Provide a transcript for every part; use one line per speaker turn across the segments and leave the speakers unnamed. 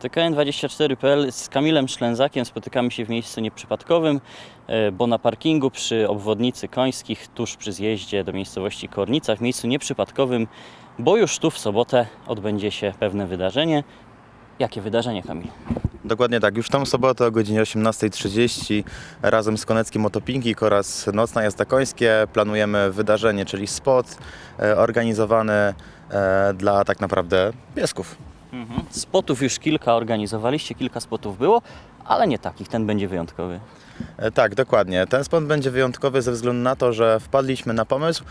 TKN24.pl z Kamilem Szlęzakiem spotykamy się w miejscu nieprzypadkowym, e, bo na parkingu przy obwodnicy Końskich, tuż przy zjeździe do miejscowości Kornica, w miejscu nieprzypadkowym, bo już tu w sobotę odbędzie się pewne wydarzenie. Jakie wydarzenie, Kamil?
Dokładnie tak. Już tą sobotę o godzinie 18.30 razem z Koneckim Motopinking oraz Nocna Jazda Końskie planujemy wydarzenie, czyli spot e, organizowany e, dla tak naprawdę piesków.
Mhm. Spotów już kilka organizowaliście, kilka spotów było, ale nie takich, ten będzie wyjątkowy.
E, Tak, dokładnie. Ten spot będzie wyjątkowy ze względu na to, że wpadliśmy na pomysł,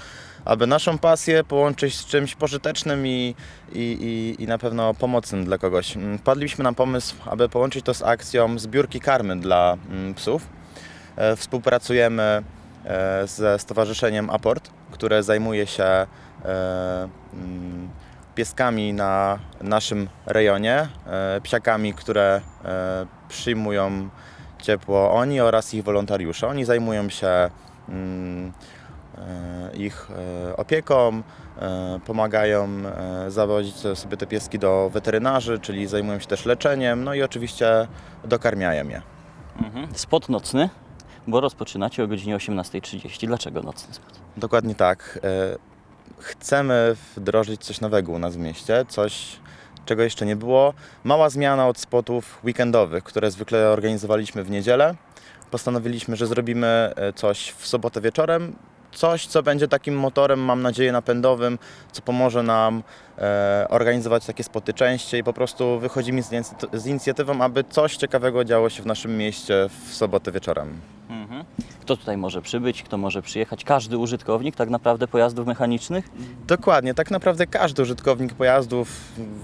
aby naszą pasję połączyć z czymś pożytecznym i, i, i, i na pewno pomocnym dla kogoś. Mm, Wpadliśmy na pomysł, aby połączyć to z akcją zbiórki karmy dla mm, psów. E, Współpracujemy e, ze Stowarzyszeniem Aport, które zajmuje się mm, pieskami na naszym rejonie, e, psiakami, które e, przyjmują ciepło oni oraz ich wolontariusze. Oni zajmują się mm, e, ich opieką, pomagają zawozić sobie te pieski do weterynarzy, czyli zajmują się też leczeniem, no i oczywiście dokarmiają je.
Mhm. Spot nocny, bo rozpoczynacie o godzinie 18.30. Dlaczego nocny spot?
Dokładnie tak. Chcemy wdrożyć coś nowego u nas w mieście, coś czego jeszcze nie było. Mała zmiana od spotów weekendowych, które zwykle organizowaliśmy w niedzielę. Postanowiliśmy, że zrobimy e, coś w sobotę wieczorem. Coś, co będzie takim motorem, mam nadzieję, napędowym, co pomoże nam e, organizować takie spoty częściej. Po prostu wychodzimy z, z inicjatywą, aby coś ciekawego działo się w naszym mieście w sobotę wieczorem.
Kto tutaj może przybyć, kto może przyjechać? Każdy użytkownik tak naprawdę pojazdów mechanicznych?
Dokładnie, tak naprawdę każdy użytkownik pojazdów,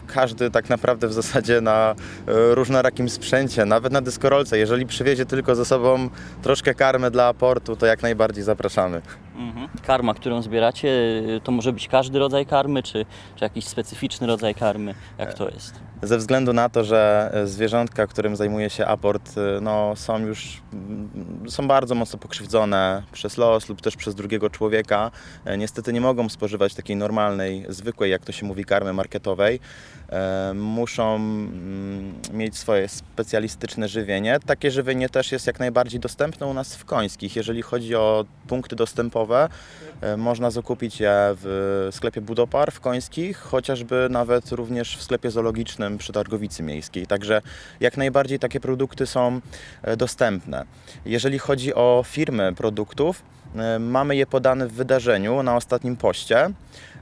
każdy tak naprawdę w zasadzie na e, różnorakim sprzęcie, nawet na dyskorolce, jeżeli przywiezie tylko ze sobą troszkę karmy dla aportu, to jak najbardziej zapraszamy.
Mhm. Karma, którą zbieracie, to może być każdy rodzaj karmy, czy, czy jakiś specyficzny rodzaj karmy? Jak to jest?
Ze względu na to, że zwierzątka, którym zajmuje się aport, no, są już są bardzo mocno pokrzywdzone przez los lub też przez drugiego człowieka. E, Niestety nie mogą spożywać takiej normalnej, zwykłej, jak to się mówi, karmy marketowej. E, Muszą mm, mieć swoje specjalistyczne żywienie. Takie żywienie też jest jak najbardziej dostępne u nas w Końskich. Jeżeli chodzi o punkty dostępowe, e, można zakupić je w sklepie Budopar w Końskich, chociażby nawet również w sklepie zoologicznym przy Targowicy Miejskiej. Także jak najbardziej takie produkty są e, dostępne. Jeżeli chodzi o firmy produktów, mamy je podane w wydarzeniu na ostatnim poście.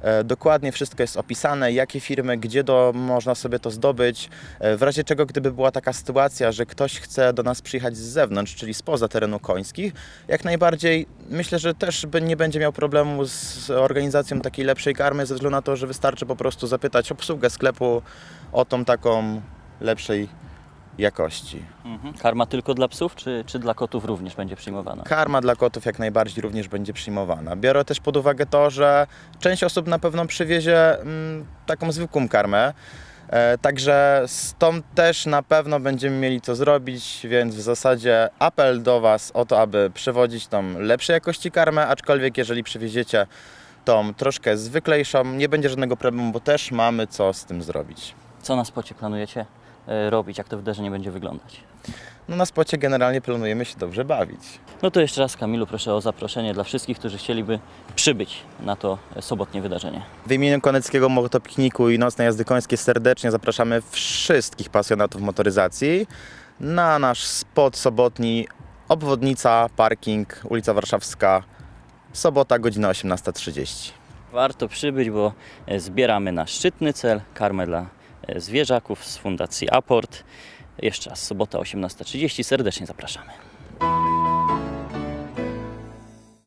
E, Dokładnie wszystko jest opisane, jakie firmy, gdzie do, można sobie to zdobyć. E, W razie czego, gdyby była taka sytuacja, że ktoś chce do nas przyjechać z zewnątrz, czyli spoza terenu końskich, jak najbardziej myślę, że też by nie będzie miał problemu z organizacją takiej lepszej karmy, ze względu na to, że wystarczy po prostu zapytać obsługę sklepu o tą taką lepszej jakości.
Mhm. Karma tylko dla psów, czy, czy dla kotów również będzie przyjmowana?
Karma dla kotów jak najbardziej również będzie przyjmowana. Biorę też pod uwagę to, że część osób na pewno przywiezie mm, taką zwykłą karmę. E, także z tą też na pewno będziemy mieli co zrobić, więc w zasadzie apel do Was o to, aby przywodzić tą lepszej jakości karmę, aczkolwiek jeżeli przywieziecie tą troszkę zwyklejszą, nie będzie żadnego problemu, bo też mamy co z tym zrobić.
Co na spocie planujecie robić? Jak to wydarzenie będzie wyglądać?
No na spocie generalnie planujemy się dobrze bawić.
No to jeszcze raz Kamilu proszę o zaproszenie dla wszystkich, którzy chcieliby przybyć na to e, sobotnie wydarzenie.
W imieniu Koneckiego Motopikniku i Nocnej Jazdy Końskiej serdecznie zapraszamy wszystkich pasjonatów motoryzacji na nasz spot sobotni Obwodnica, parking, ulica Warszawska, sobota, godzina 18.30.
Warto przybyć, bo e, zbieramy na szczytny cel karmę dla e, zwierzaków z Fundacji Aport. Jeszcze raz, sobota 18.30. Serdecznie zapraszamy.